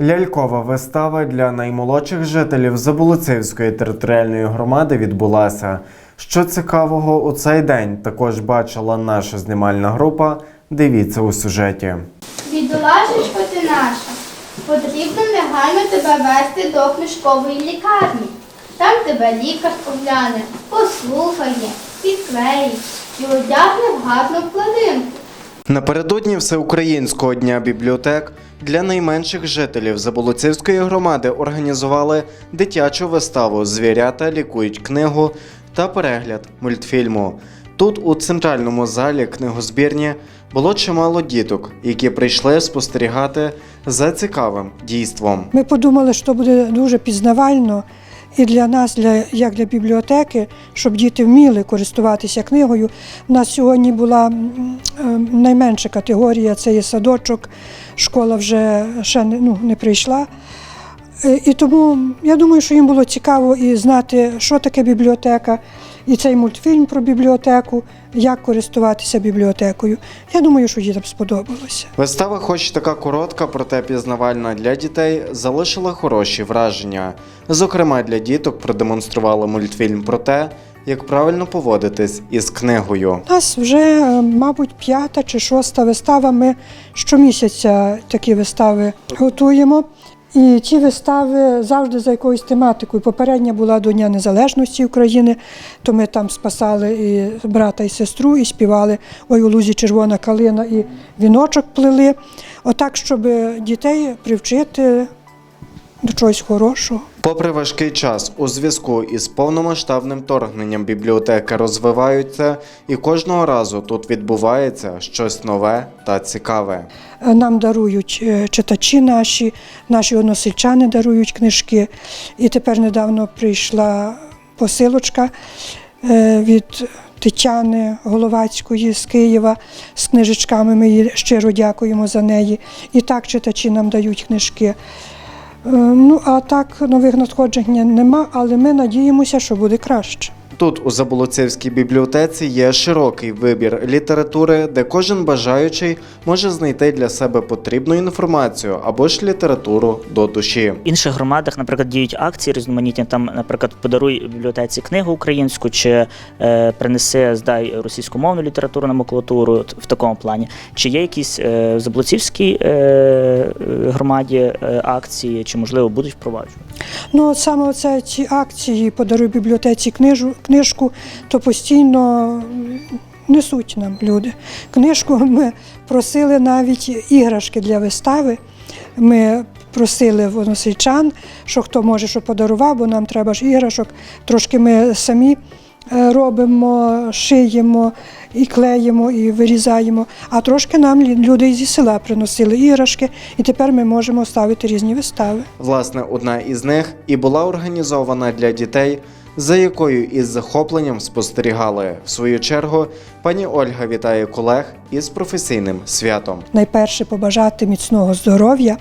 Лялькова вистава для наймолодших жителів Заболоцівської територіальної громади відбулася. Що цікавого у цей день також бачила наша знімальна група. Дивіться у сюжеті. Бідолашечко ти наша, потрібно негайно тебе вести до книжкової лікарні. Там тебе лікар огляне, послухає, підклеїть і одягне в гарну вкладинку. Напередодні Всеукраїнського дня бібліотек для найменших жителів Заболоцівської громади організували дитячу виставу Звірята лікують книгу та перегляд мультфільму. Тут, у центральному залі книгозбірні, було чимало діток, які прийшли спостерігати за цікавим дійством. Ми подумали, що буде дуже пізнавально і для нас, для, як для бібліотеки, щоб діти вміли користуватися книгою. У нас сьогодні була е, найменша категорія, це є садочок, школа вже ще не, ну, не прийшла. Е, І тому я думаю, що їм було цікаво і знати, що таке бібліотека, і цей мультфільм про бібліотеку, як користуватися бібліотекою. Я думаю, що дітям сподобалося. Вистава, хоч така коротка, проте пізнавальна для дітей, залишила хороші враження. Зокрема, для діток продемонстрували мультфільм про те, як правильно поводитись із книгою. У нас вже, е, мабуть, п'ята чи шоста вистава. Ми щомісяця такі вистави готуємо. І ці вистави завжди за якоюсь тематикою. Попередня була до Дня Незалежності України, то ми там спасали і брата і сестру, і співали Ой у лузі червона калина і віночок плели. Отак, щоб дітей привчити до чогось хорошого. Попри важкий час, у зв'язку із повномасштабним торгненням бібліотеки розвиваються, і кожного разу тут відбувається щось нове та цікаве. Нам дарують е, читачі наші, наші односельчани дарують книжки. І тепер недавно прийшла посилочка е, від Тетяни Головацької з Києва з книжечками. Ми їй щиро дякуємо за неї. І так читачі нам дають книжки. Е, Ну, а так нових надходжень нема, але ми надіємося, що буде краще. Тут, у Заболоцівській бібліотеці, є широкий вибір літератури, де кожен бажаючий може знайти для себе потрібну інформацію або ж літературу до душі. В інших громадах, наприклад, діють акції різноманітні. Там, наприклад, подаруй бібліотеці книгу українську чи е, принеси здай російськомовну літературу на макулатуру в такому плані. Чи є якісь е, в Заблоцівській е, е, громаді е, акції, чи можливо будуть впроваджувати? Ну, от саме оце ці акції подаруй бібліотеці книжу, книжку, то постійно несуть нам люди. Книжку ми просили навіть іграшки для вистави. Ми просили воносельчан, що хто може, що подарував, бо нам треба ж іграшок. Трошки ми самі робимо, шиємо і клеїмо, і вирізаємо. А трошки нам люди зі села приносили іграшки, і тепер ми можемо ставити різні вистави. Власне, одна із них і була організована для дітей, за якою із захопленням спостерігали. В свою чергу пані Ольга вітає колег із професійним святом. найперше побажати міцного здоров'я,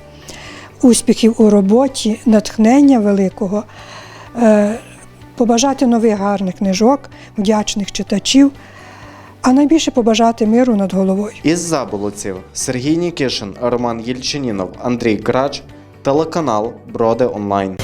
успіхів у роботі, натхнення великого, е, побажати нових гарних книжок, вдячних читачів, а найбільше побажати миру над головою. Із заболоців Сергій Нікішин, Роман Єльчинінов, Андрій Крач, телеканал Броди Онлайн.